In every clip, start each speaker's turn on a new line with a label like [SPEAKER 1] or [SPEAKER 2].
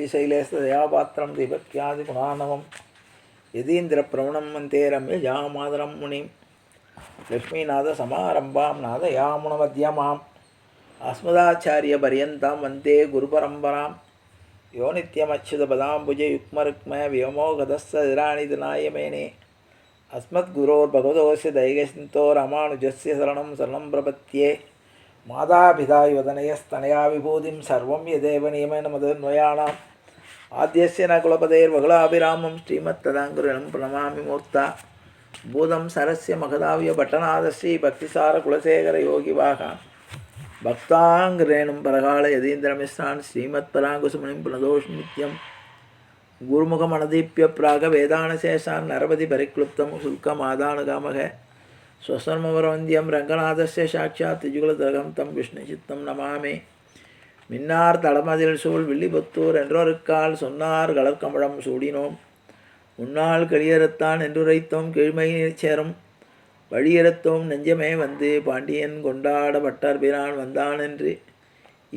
[SPEAKER 1] ஸ்ரீசைலேஸ்தயாபாத்திரம் தீபக்யாதி குணானவம். யதீந்திர பிரமணம் வந்தே ரம்ய ஜாமாதரம் முனிம் லக்ஷ்மிநாத சமாரம்பாம் நாத யாமுணமத்யமாம் அஸ்மதாச்சாரிய பரியந்தாம் வந்தே குருபரம்பராம் யோ நித்யமச்சுதபதாம்புஜ யுக்மருக்ம வியமோகதஸ்திராணி தினாயமேனே அஸ்மத்குரோர் பகவதோசிய தைகசிந்தோ ராமானுஜஸ்ய சரணம் சரணம் பிரபத்தியே மாதாபிதாயுவதனயஸ்தனயா விபூதிம் சர்வம் எதேவ நியம நமது நொயானாம். ஆத்தியசிய ந குலபதேர் வகுலாபிராமம் ஸ்ரீமத் ததாங்குருணம் பிரணமாமி மூர்த்தா. பூதம் சரஸ்ய மகதாவிய பட்டநாத ஸ்ரீ பக்திசார குலசேகர யோகி வாகா. பக்தாங்கிரேணும் பரகால யதீந்திரமிஸ்ரான் ஸ்ரீமத் பராங்குசுமனிம் புனதோஷ் நித்யம். குருமுகமனதீப்பிய பிராக வேதானசேஷான் நரபதி பரிக்ளுப்தம் சுல்கமாதானுகாமக. स्वसर्मवरवन्द्यं रङ्गनाथस्य साक्षात् திஜுகுலதகம் தம் விஷ்ணு சித்தம் நமாமே மின்னார் தடமதில் சூழ் வில்லிபுத்தூர் என்றொருக்கால் சொன்னார் கலர்கமழம் சூடினோம் உன்னால் களியறுத்தான் என்றுரைத்தோம் கீழ்மை சேரும் வழியறுத்தோம் நெஞ்சமே வந்து பாண்டியன் கொண்டாட பட்டர் பிரான் வந்தான் என்று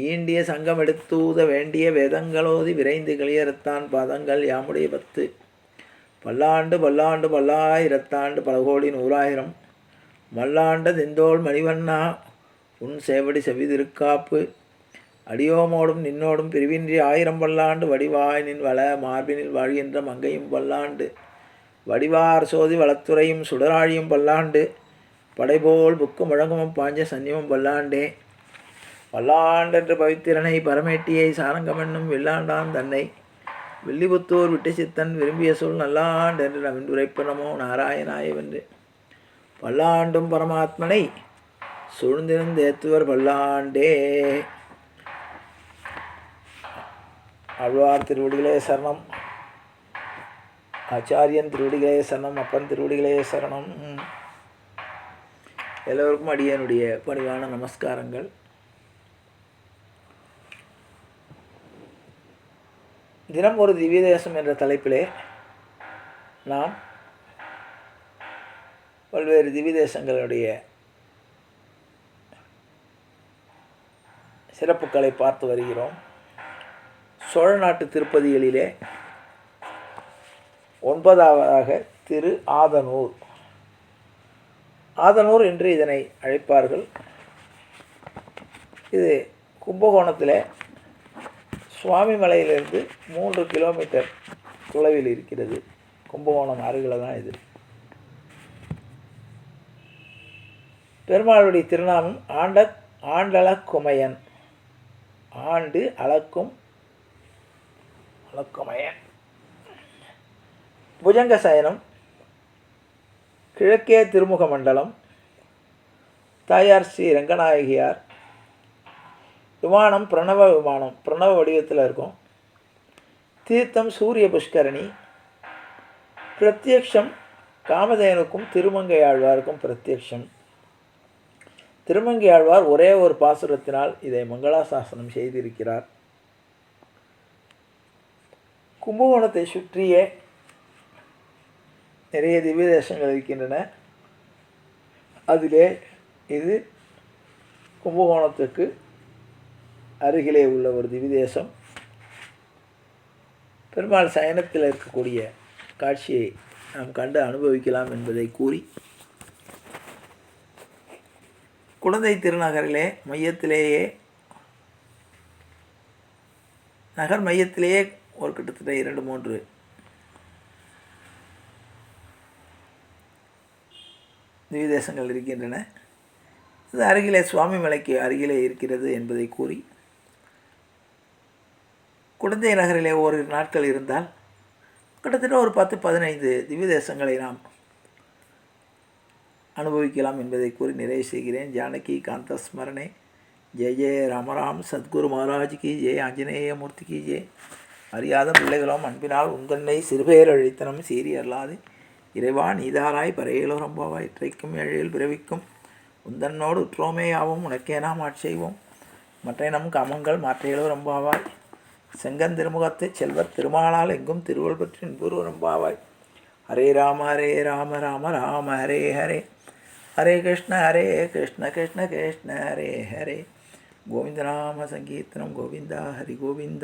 [SPEAKER 1] ஈண்டிய சங்கம் எடுத்தூத வேண்டிய வேதங்களோதி விரைந்து களியறுத்தான் பாதங்கள் யாமுடைய பத்து பல்லாண்டு பல்லாண்டு பல்லாயிரத்தாண்டு பல கோடி நூறாயிரம் மல்லாண்ட திந்தோள் மணிவண்ணா உன் சேவடி செவிதிருக்காப்பு. அடியோமோடும் நின்னோடும் பிரிவின்றி ஆயிரம் பல்லாண்டு வடிவாய் நின் வள மார்பினில் வாழ்கின்ற மங்கையும் பல்லாண்டு வடிவார் சோதி வளத்துறையும் சுடராழியும் பல்லாண்டு படைபோல் புக்கு முழங்கமும் பாஞ்ச சன்னியமும் பல்லாண்டே பல்லாண்டென்று பவித்திரனை பரமேட்டியை சாரங்கமென்னும் வில்லாண்டான் தன்னை. வில்லிபுத்தூர் விட்டு சித்தன் விரும்பிய சொல் நல்லாண்டென்று நவின்றுரைப்பனமோ நாராயணாயவென்று. பல்லாண்டும் பரமாத்மனை சூழ்ந்திருந்தேத்துவர் பல்லாண்டே. அழ்வார் திருவடிகளே சரணம். ஆச்சாரியன் திருவடிகளே சரணம் அப்பன் திருவடிகளே சரணம். எல்லோருக்கும் அடியனுடைய பணிவான நமஸ்காரங்கள். தினம் ஒரு திவ்ய தேசம் என்ற தலைப்பிலே நாம் பல்வேறு திவிதேசங்களுடைய சிறப்புகளை பார்த்து வருகிறோம். சோழ நாட்டு திருப்பதிகளிலே ஒன்பதாவதாக திரு ஆதனூர். ஆதனூர் என்று இதனை அழைப்பார்கள். இது கும்பகோணத்தில் சுவாமி மலையிலிருந்து மூன்று கிலோமீட்டர் தொலைவில் இருக்கிறது. கும்பகோணம் அருகில் தான் இது. பெருமாளுடைய திருநாமம் ஆண்ட ஆண்டளக்குமையன் ஆண்டு அளக்கும் அளக்குமையன். புஜங்க சயனம் கிழக்கே திருமுக மண்டலம் தாயார் ஸ்ரீ ரங்கநாயகியார். விமானம் பிரணவ விமானம் பிரணவ வடிவத்தில் இருக்கும். தீர்த்தம் சூரிய புஷ்கரணி. பிரத்யக்ஷம் காமதேனுக்கும் திருமங்கை ஆழ்வாருக்கும் பிரத்யக்ஷம். திருமங்கி ஆழ்வார் ஒரே ஒரு பாசுரத்தினால் இதை மங்களாசாசனம் செய்திருக்கிறார். கும்பகோணத்தை சுற்றியே நிறைய திவ்ய தேசங்கள் இருக்கின்றன. அதிலே இது கும்பகோணத்துக்கு அருகிலே உள்ள ஒரு திவிதேசம் பெருமாள் சயனத்தில் இருக்கக்கூடிய காட்சியை நாம் கண்டு அனுபவிக்கலாம் என்பதை கூறி குழந்தை திருநகரிலே மையத்திலேயே நகர் மையத்திலேயே ஒரு கிட்டத்தட்ட இரண்டு மூன்று திவிதேசங்கள் இருக்கின்றன. இது அருகிலே சுவாமி மலைக்கு அருகிலே இருக்கிறது என்பதை கூறி குழந்தை நகரிலே ஒரு நாட்கள் இருந்தால் கிட்டத்தட்ட ஒரு பத்து பதினைந்து திவ்ய தேசங்களை நாம் அனுபவிக்கலாம் என்பதை கூறி நிறைவு செய்கிறேன். ஜானகி காந்த ஸ்மரணே ஜெய ஜெய ராமராம். சத்குரு மகாராஜ் கி ஜெய. ஆஞ்சநேய மூர்த்தி கி அறியாத பிள்ளைகளும் அன்பினால் உங்கன்னை சிறுபெயர் அழித்தனம் சீறி அல்லாது இறைவா நீதாராய் பறையலோரம்பாவாய் இற்றைக்கும் ஏழையில் பிறவிக்கும் உந்தன்னோடு உற்றோமேயாவும் உனக்கே நாம் ஆட்செய்வோம் மற்ற நம் காமங்கள் மாற்றையிலோ ரொம்பாவாய். செங்கன் திருமுகத்தை செல்வர் திருமாலால் எங்கும் திருவள்பற்றின் பற்றி இன்புரு ஹரே ராம ஹரே ராம ராம ராம ஹரே ஹரே. हरे कृष्ण हरे कृष्ण कृष्ण कृष्ण हरे हरे। गोविन्दनामसङ्कीर्तनं गोविन्द हरिगोविन्द